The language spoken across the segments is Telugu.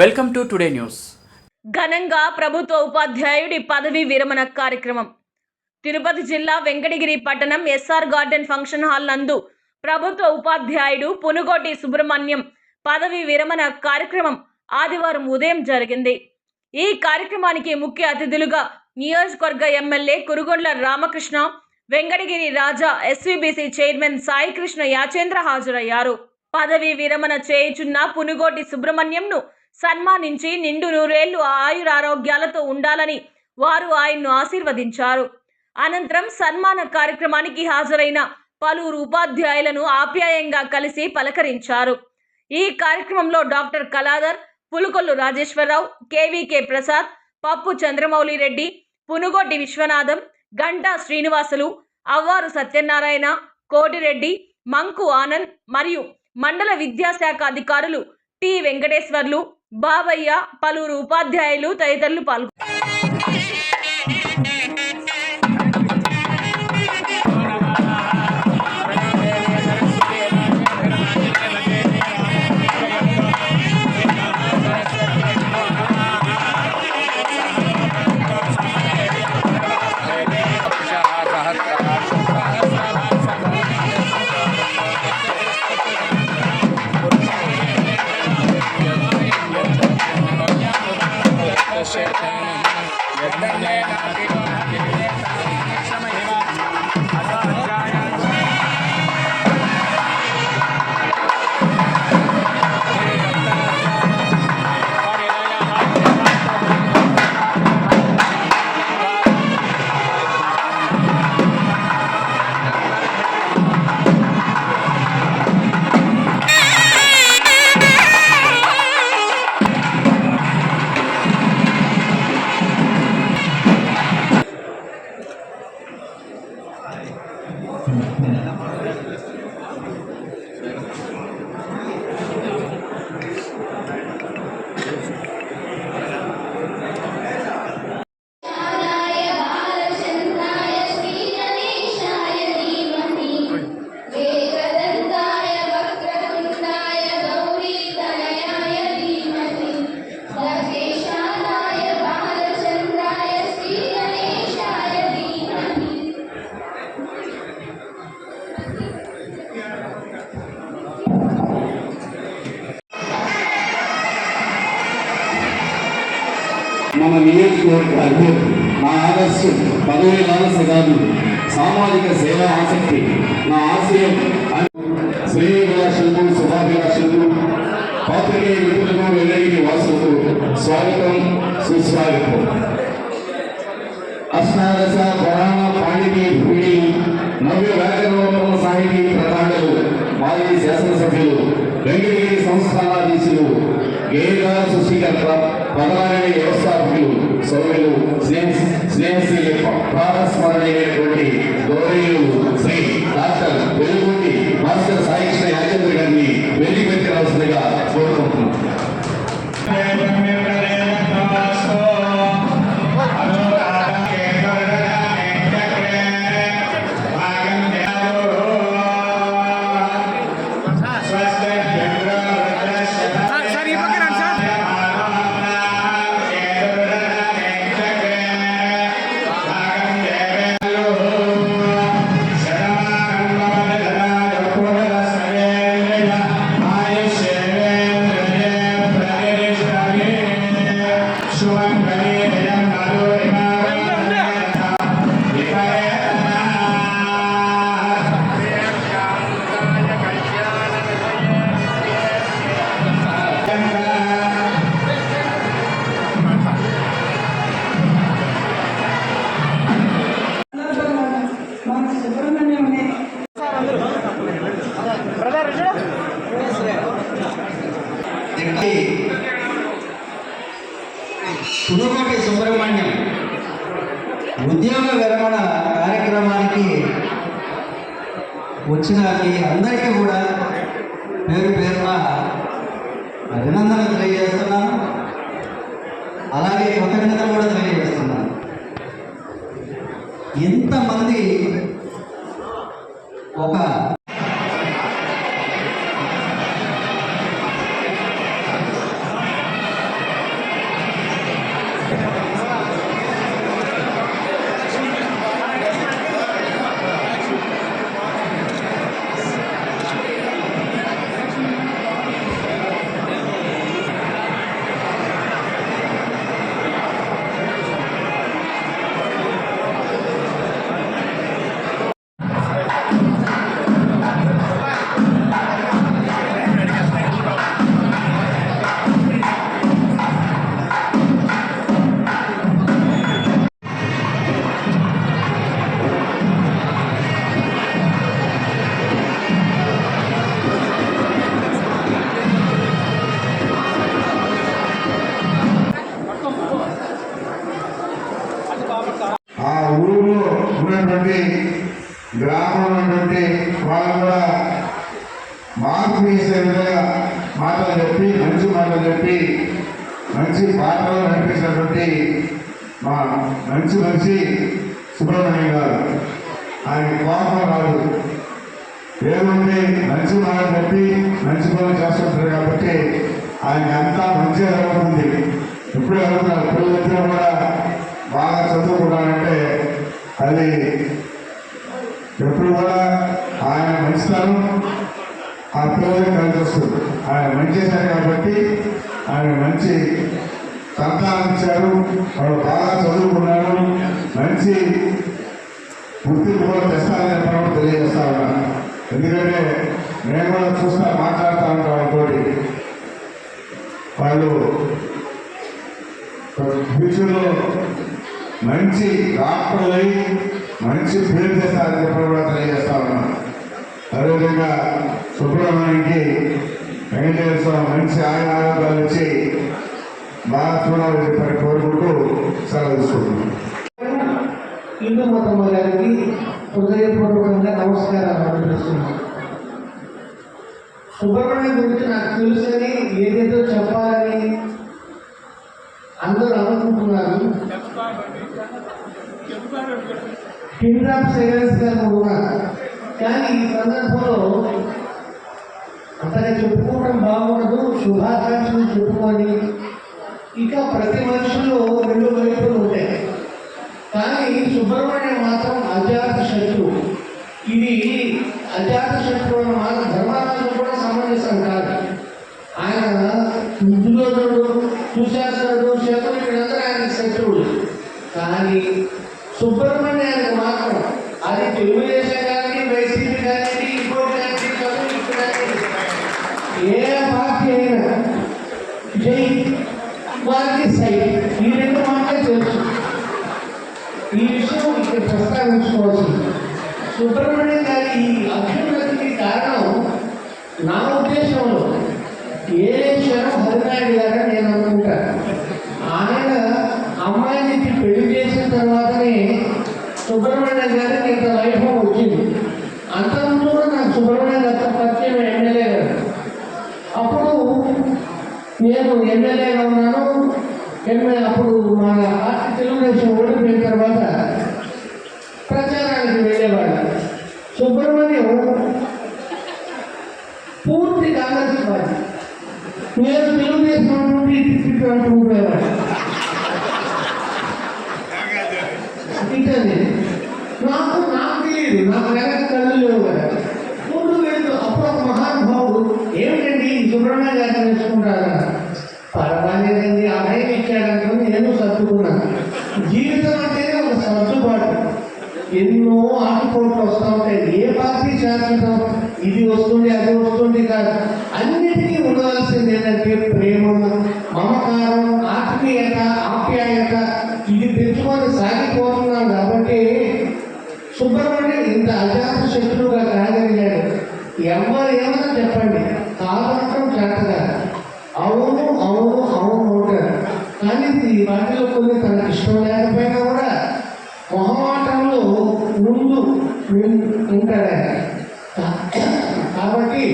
వెల్కమ్ టు టుడే న్యూస్ ఘనంగా ప్రభుత్వ ఉపాధ్యాయుడి పదవి విరమణ కార్యక్రమం. తిరుపతి జిల్లా వెంకటగిరి పట్టణం ఎస్ఆర్ గార్డెన్ ఫంక్షన్ హాల్ నందు ప్రభుత్వ ఉపాధ్యాయుడు పునుగోటి సుబ్రహ్మణ్యం పదవి విరమణ కార్యక్రమం ఆదివారం ఉదయం జరిగింది. ఈ కార్యక్రమానికి ముఖ్య అతిథులుగా నియోజకవర్గ MLA Kurugondla Ramakrishna Venkatagiri Raja SVBC chairman Saikrishna Yachendra హాజరయ్యారు. పదవి విరమణ చేయుచున్న పునుగోటి సుబ్రహ్మణ్యంను సన్మానించి నిండు నూరేళ్ళు ఆయురారోగ్యాలతో ఉండాలని వారు ఆయన్ను ఆశీర్వదించారు. అనంతరం సన్మాన కార్యక్రమానికి హాజరైన పలువురు ఉపాధ్యాయులను ఆప్యాయంగా కలిసి పలకరించారు. ఈ కార్యక్రమంలో డాక్టర్ కళాధర్ పులుకొల్లు రాజేశ్వరరావు కేవీకే ప్రసాద్ పప్పు చంద్రమౌళి రెడ్డి పునుగొడ్డి విశ్వనాథం గంటా శ్రీనివాసులు అవ్వారు సత్యనారాయణ కోటిరెడ్డి మంకు ఆనంద్ మరియు మండల విద్యాశాఖ అధికారులు టి వెంకటేశ్వర్లు బాబయ్య పలువురు ఉపాధ్యాయులు తదితరులు పాల్గొన్నారు yeah you. సామాజిక సేవా ఆసక్తి. నా ఆశయం శ్రేయభిలాషులకు శుభాభిలాషులకు పాత్రికేయ మిత్రులకు వెల్లడికి వాసులకు స్వాగతం సుస్వాగతం. అష్టాదశ పురాణ పాండితి పీడి నవ్య వ్యాకరణోత్తమ సాహితీ ప్రధానులు మాజీ శాసనసభ్యులు వెంకటగిరి సంస్థానాధీశులు గేయగార సృష్టికర్త ప్రధాన వ్యవస్థాపకులు సౌమ్యులు స్నేహ స్నేహశీలి ప్రాణస్మరణీయమైనటువంటి గౌరవీయులు శ్రీ డాక్టర్ వెలుగుండి మాస్టర్ సాయి సాయికృష్ణ యాచంద్ర గారిని వెళ్ళి పెట్టవలసిందిగా కోరుకుంటున్నాం. పుదుకోటి సుబ్రహ్మణ్యం. ఉద్యోగ విరమణ కార్యక్రమానికి వచ్చిన మీ అందరికీ కూడా పేరు పేరున అభినందనలు తెలియజేస్తున్నాను. అలాగే కృతజ్ఞతలు కూడా తెలియజేస్తున్నాను. ఎంతమంది ఒక గ్రామంలో ఉన్నటువంటి వాళ్ళు కూడా మార్పు వేసే విధంగా మాటలు చెప్పి మంచి మాటలు చెప్పి మంచి పాటలు నడిపించినటువంటి మా మంచి మనిషి సుబ్రహ్మణ్యం గారు. ఆయన కోపం రాదు. ఏమంటే మంచి మాట చెప్పి మంచి పనులు చేస్తుంటారు కాబట్టి ఆయన అంతా మంచిగా జరుగుతుంది. ఎప్పుడే జరుగుతున్నారు పిల్లలిద్దరూ కూడా బాగా చదువుకున్నారంటే అది ఎప్పుడు కూడా ఆయన మంచితనం ఆ పిల్లలకి కలిసి వస్తుంది. ఆయన మంచి చేశారు కాబట్టి ఆయన మంచి సంతానం ఇచ్చారు వాళ్ళు బాగా చదువుకున్నారు మంచి గుర్తింపు కూడా తెస్తానని చెప్పడం తెలియజేస్తా ఉన్నాను. ఎందుకంటే నేను కూడా చూస్తా మాట్లాడుతూ ఉంటాను వాళ్ళతోటి వాళ్ళు ఫ్యూచర్లో మంచి డాక్టర్లు అయి మంచి పేరు చేస్తారని చెప్పడం కూడా తెలియజేస్తా ఉన్నాను అదేవిధంగా సుబ్రహ్మణ్యంకి వెంకటేశ్వర స్వామి మంచి ఆయన ఆరోగ్యాలు ఇచ్చి బాగా చూడాలని చెప్పని కోరుకుంటూ సెలవు తీసుకుంటున్నాను హిందూ మతమ్మ గారికి హృదయపూర్వకంగా నమస్కారాలు అనిపిస్తున్నాను సుబ్రహ్మణ్యం గురించి నాకు తెలుసని ఏదేదో చెప్పాలని అందరూ అనుకుంటున్నారు. కింగ్ ఆఫ్ సైలెన్స్గా కూడా. కానీ ఈ సందర్భంలో అంతగా చెప్పుకోవడం బాగుండదు. శుభాకాంక్షలు చెప్పుకొని ఇక ప్రతి మనుషులు తెలుగుదేశం కానీ వైసీపీ కానీ ఇంకోటి కానీ ఏ పార్టీ అయినా జై వారికి సై. ఈ రెండు మాటలే తెలుసు. ఈ విషయం ఇక్కడ ప్రస్తావించుకోవచ్చు. సుబ్రహ్మణ్యం గారి ఈ అభ్యున్నతికి కారణం నా ఉద్దేశంలో ఏ క్షణం హరినాయుడు గారని నేను అనుకుంటాను ఆయన అమ్మాయిని పెళ్ళి చేసిన తర్వాతనే సుబ్రహ్మణ్యం గారికి ఇంత వైభవం అంతకుముందు కూడా నాకు సుబ్రహ్మణ్యం గారితో పరిచయం ఎమ్మెల్యే గారు. అప్పుడు నేను ఎమ్మెల్యేగా ఉన్నాను. ఎమ్మెల్యే అప్పుడు మన పార్టీ తెలుగుదేశం ఓడిపోయిన తర్వాత ప్రచారానికి వెళ్ళేవాడు సుబ్రహ్మణ్యం పూర్తి కాంగ్రెస్ పార్టీ నేను తెలుగుదేశం నుండి టికెట్ అనుకుంటున్నాను ఇటండి నాకు నాకు తెలియదు నాకు కళ్ళు లేవు కదా. ముందు వెళ్తూ అప్పుడు ఒక మహానుభావుడు ఏమిటండి సుబ్రహ్మణ్య గారిని నేర్చుకుంటారా పర్వాలేదండి అభయం ఇచ్చాడంటే నేను సర్దుకున్నాను జీవితం అంటేనే ఒక సర్దుబాటు. ఎన్నో ఆటుపోట్లు వస్తూ ఉంటాయి. ఏ పార్టీ శాశ్వతం ఇది వస్తుంది అది వస్తుంది కాదు. అన్నిటికీ ఉండవలసింది ఏంటంటే ప్రేమ తనకు ఇష్టం లేకపోయినా కూడా మొహమాటంలో ముందు ఉంటాడు కాబట్టి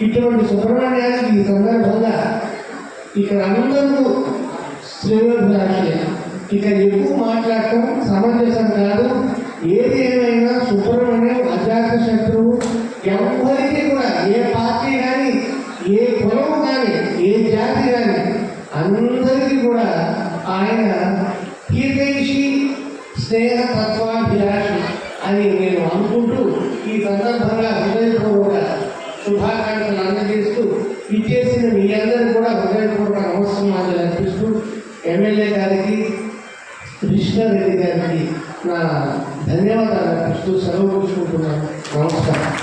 ఇటువంటి సుబ్రహ్మణ్యానికి ఈ సందర్భంగా ఇక్కడ అందరూ శ్రేయోభిలాషులే ఇక ఎక్కువ మాట్లాడటం సమంజసం కాదు. ఏది ఏమైనా సుబ్రహ్మణ్య మీ అందరికీ కూడా హృదయపూర్వక నమస్కారాలు అర్పిస్తూ ఎమ్మెల్యే గారికి కృష్ణారెడ్డి గారికి నా ధన్యవాదాలు అర్పిస్తూ సెలవు తీసుకుంటున్నాను. నమస్కారం.